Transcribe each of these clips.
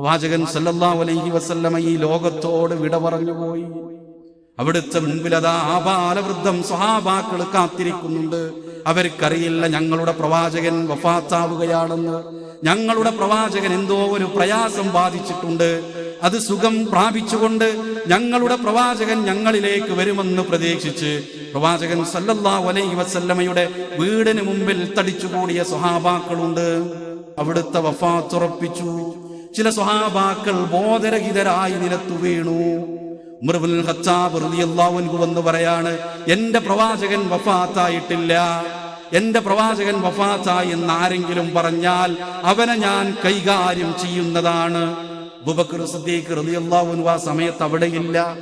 പ്രവാചകൻ സല്ലല്ലാഹു അലൈഹി വസല്ലമ ഈ ലോകത്തോട് വിട പറഞ്ഞുപോയി അവിടുത്തെ മുമ്പിൽ അതാ ബാലവൃദ്ധം സ്വഹാബാക്കൾ കാത്തിരിക്കുന്നുണ്ട്. അവർക്കറിയില്ല ഞങ്ങളുടെ പ്രവാചകൻ വഫാത്താവുകയാണെന്ന്. ഞങ്ങളുടെ പ്രവാചകൻ എന്തോ ഒരു പ്രയാസം ബാധിച്ചിട്ടുണ്ട്. അത് സുഖം പ്രാപിച്ചുകൊണ്ട് ഞങ്ങളുടെ പ്രവാചകൻ ഞങ്ങളിലേക്ക് വരുമെന്ന് പ്രതീക്ഷിച്ച് പ്രവാചകൻ സല്ലല്ലാഹു അലൈഹി വസല്ലമയുടെ വീടിന് മുമ്പിൽ തടിച്ചുകൂടിയ സ്വഹാബാക്കളുണ്ട്. അവിടുത്തെ വഫാത്തുറപ്പിച്ചു ചില സ്വഹാബാക്കൾ ബോധരഹിതരായി നിലത്തു വീണു. ഖത്താബ് റളിയല്ലാഹു വന്ന് പറയാണ് എന്റെ പ്രവാചകൻ വഫാത്തായിട്ടില്ല. എന്റെ പ്രവാചകൻ വഫാത്തായി എന്ന് ആരെങ്കിലും പറഞ്ഞാൽ അവനെ ഞാൻ കൈകാര്യം ചെയ്യുന്നതാണ്. അബൂബക്കർ സിദ്ദീഖ് റളിയല്ലാഹു ആ സമയത്ത് അവിടെയില്ല.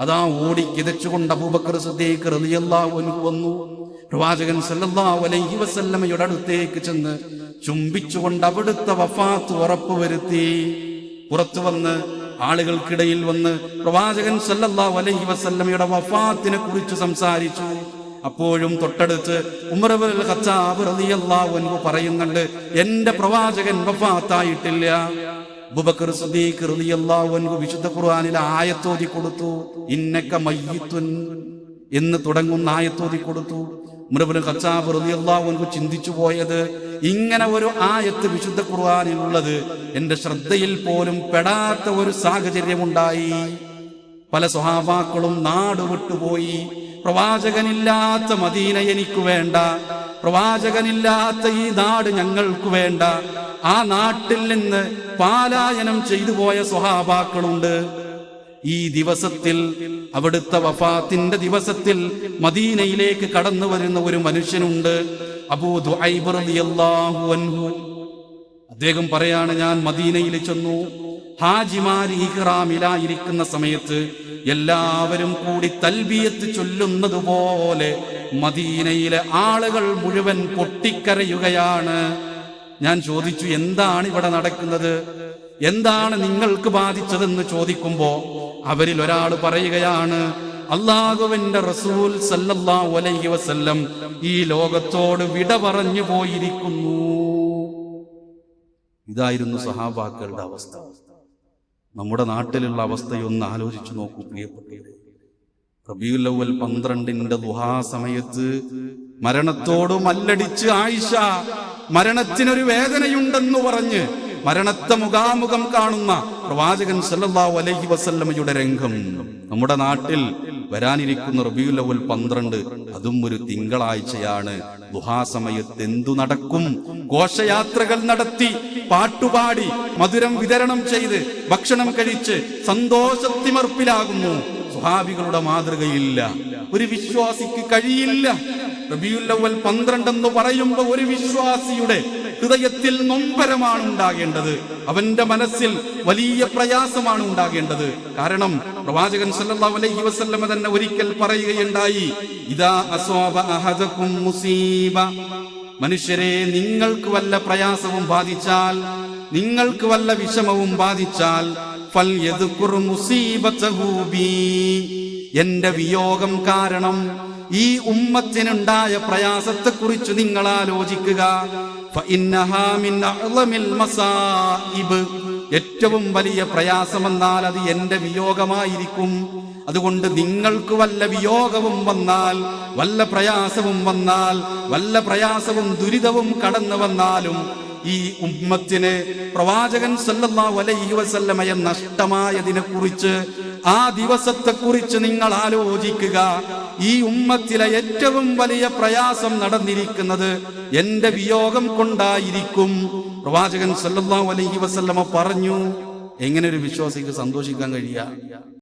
അതാ ഓടി കിതച്ചുകൊണ്ട് അബൂബക്കർ സിദ്ദീഖ് റളിയല്ലാഹു വന്നു. പ്രവാചകൻ സല്ലല്ലാഹു അലൈഹി വസല്ലമയുടെ അടുത്തേക്ക് ചെന്ന് ചുംബിച്ചുകൊണ്ട് അവിടുത്തെ വഫാത്ത് ഉറപ്പുവരുത്തി പുറത്തു വന്ന് ആളുകൾക്കിടയിൽ വന്ന് പ്രവാചകൻ സല്ലല്ലാഹു അലൈഹി വസല്ലമയുടെ വഫാത്തിനെ കുറിച്ച് സംസാരിച്ചു. അപ്പോഴും തൊട്ടടുത്ത് ഉമർബുൽ ഖത്താബ് റളിയല്ലാഹു അൻഹു പറയുന്നുണ്ട് എന്റെ പ്രവാചകൻ വഫാത്തായിട്ടില്ല. അബൂബക്കർ സിദ്ദീഖ് റളിയല്ലാഹു അൻഹു വിശുദ്ധ ഖുർആനിൽ ആയത്തോതി കൊടുത്തു. ഇന്നക മയ്യിത്തുൻ എന്ന് തുടങ്ങുന്ന ആയത്തോതി കൊടുത്തു. ഉമർബുൽ ഖത്താബ് റളിയല്ലാഹു ചിന്തിച്ചു പോയത് ഇങ്ങനെ ഒരു ആയത്ത് വിശുദ്ധ ഖുർആാനിലുള്ളത് എന്റെ ശ്രദ്ധയിൽ പോലും പെടാത്ത ഒരു സാഹചര്യമുണ്ടായി. പല സ്വഹാബാക്കളും നാട് വിട്ടുപോയി പ്രവാചകനില്ലാത്ത മദീന എനിക്ക് വേണ്ട. പ്രവാചകനില്ലാത്ത ഈ നാട് ഞങ്ങൾക്ക് വേണ്ട. ആ നാട്ടിൽ നിന്ന് പാലായനം ചെയ്തു പോയ സ്വഹാബാക്കളുണ്ട്. ഈ ദിവസത്തിൽ അവിടുത്തെ വഫാത്തിന്റെ ദിവസത്തിൽ മദീനയിലേക്ക് കടന്നു വരുന്ന ഒരു മനുഷ്യനുണ്ട് അദ്ദേഹം പറയാണ് ഞാൻ മദീനയിൽ ചെന്നു. ഹാജിമാർ ഇഹ്റാമിലായിരിക്കുന്ന സമയത്ത് എല്ലാവരും കൂടി തൽബിയത്ത് ചൊല്ലുന്നത് പോലെ മദീനയിലെ ആളുകൾ മുഴുവൻ പൊട്ടിക്കരയുകയാണ്. ഞാൻ ചോദിച്ചു എന്താണ് ഇവിടെ നടക്കുന്നത്? എന്താണ് നിങ്ങൾക്ക് ബാധിച്ചതെന്ന് ചോദിക്കുമ്പോ അവരിൽ ഒരാൾ പറയുകയാണ് അള്ളാഹുവിന്റെ റസൂൽ സല്ലല്ലാഹു അലൈഹി വസല്ലം ഈ ലോകത്തോട് വിട പറഞ്ഞു പോയിരിക്കുന്നു. ഇതായിരുന്നു സഹാബാക്കളുടെ അവസ്ഥ. നമ്മുടെ നാട്ടിലുള്ള അവസ്ഥയൊന്ന് ആലോചിച്ചു നോക്കൂ പ്രിയപ്പെട്ടവരെ. റബിയുല്ലവൽ പന്ത്രണ്ടിന്റെ ദുഹാ സമയത്ത് മരണത്തോട് മല്ലടിച്ച് ആയിഷ മരണത്തിനൊരു വേദനയുണ്ടെന്ന് പറഞ്ഞ് മരണത്തെ മുഖാമുഖം കാണുന്ന പ്രവാചകൻ സല്ലല്ലാഹു അലൈഹി വസല്ലമയുടെ രംഗം. നമ്മുടെ നാട്ടിൽ വരാനിരിക്കുന്ന റബീഉൽ അവൽ പന്ത്രണ്ട് അതും ഒരു തിങ്കളാഴ്ചയാണ്. ദുഹാസമയത്ത് എന്തു നടക്കും? ഘോഷയാത്രകൾ നടത്തി പാട്ടുപാടി മധുരം വിതരണം ചെയ്ത് ഭക്ഷണം കഴിച്ച് സന്തോഷത്തിമർപ്പിലാകുന്നു. സ്വഹാബികളുടെ മാതൃകയില്ല. ഒരു വിശ്വാസിക്ക് കഴിയില്ല. റബിയുല്ലവൽ പന്ത്രണ്ട് എന്ന് പറയുമ്പോൾ ഒരു വിശ്വാസിയുടെ ഹൃദയത്തിൽ നൊമ്പരമാണ് ഉണ്ടാകേണ്ടത് അവന്റെ മനസ്സിൽ വലിയ പ്രയാസമാണ് ഉണ്ടാകേണ്ടത്. കാരണം പ്രവാചകൻ സല്ലല്ലാഹു അലൈഹി വസല്ലമ തന്നെ ഒരിക്കൽ പറയുകയുണ്ടായി ഇദാ അസ്വാബ അഹദകും മുസീബ. മനുഷ്യരെ നിങ്ങൾക്ക് വല്ല പ്രയാസവും ബാധിച്ചാൽ നിങ്ങൾക്ക് വല്ല വിഷമവും ബാധിച്ചാൽ ഫൽ. എന്റെ വിയോഗം കാരണം ഈ ഉമ്മത്തിനുണ്ടായ പ്രയാസത്തെക്കുറിച്ച് നിങ്ങൾ ആലോചിക്കുക. ഏറ്റവും വലിയ പ്രയാസമെന്നാൽ അത് എന്റെ വിയോഗമായിരിക്കും. അതുകൊണ്ട് നിങ്ങൾക്ക് വല്ല വിയോഗവും വന്നാൽ വല്ല പ്രയാസവും വന്നാൽ വല്ല പ്രയാസവും ദുരിതവും കടന്നു വന്നാലും ഈ ഉമ്മത്തിന് പ്രവാചകൻ നഷ്ടമായതിനെ കുറിച്ച് ആ ദിവസത്തെ കുറിച്ച് നിങ്ങൾ ആലോചിക്കുക. ഈ ഉമ്മത്തിലെ ഏറ്റവും വലിയ പ്രയാസം നടന്നിരിക്കുന്നത് എന്റെ വിയോഗം കൊണ്ടായിരിക്കും. പ്രവാചകൻ സല്ലാ അലൈഹി വസല്ലമ പറഞ്ഞു എങ്ങനെ ഒരു വിശ്വാസിക്ക് സന്തോഷിക്കാൻ കഴിയുക?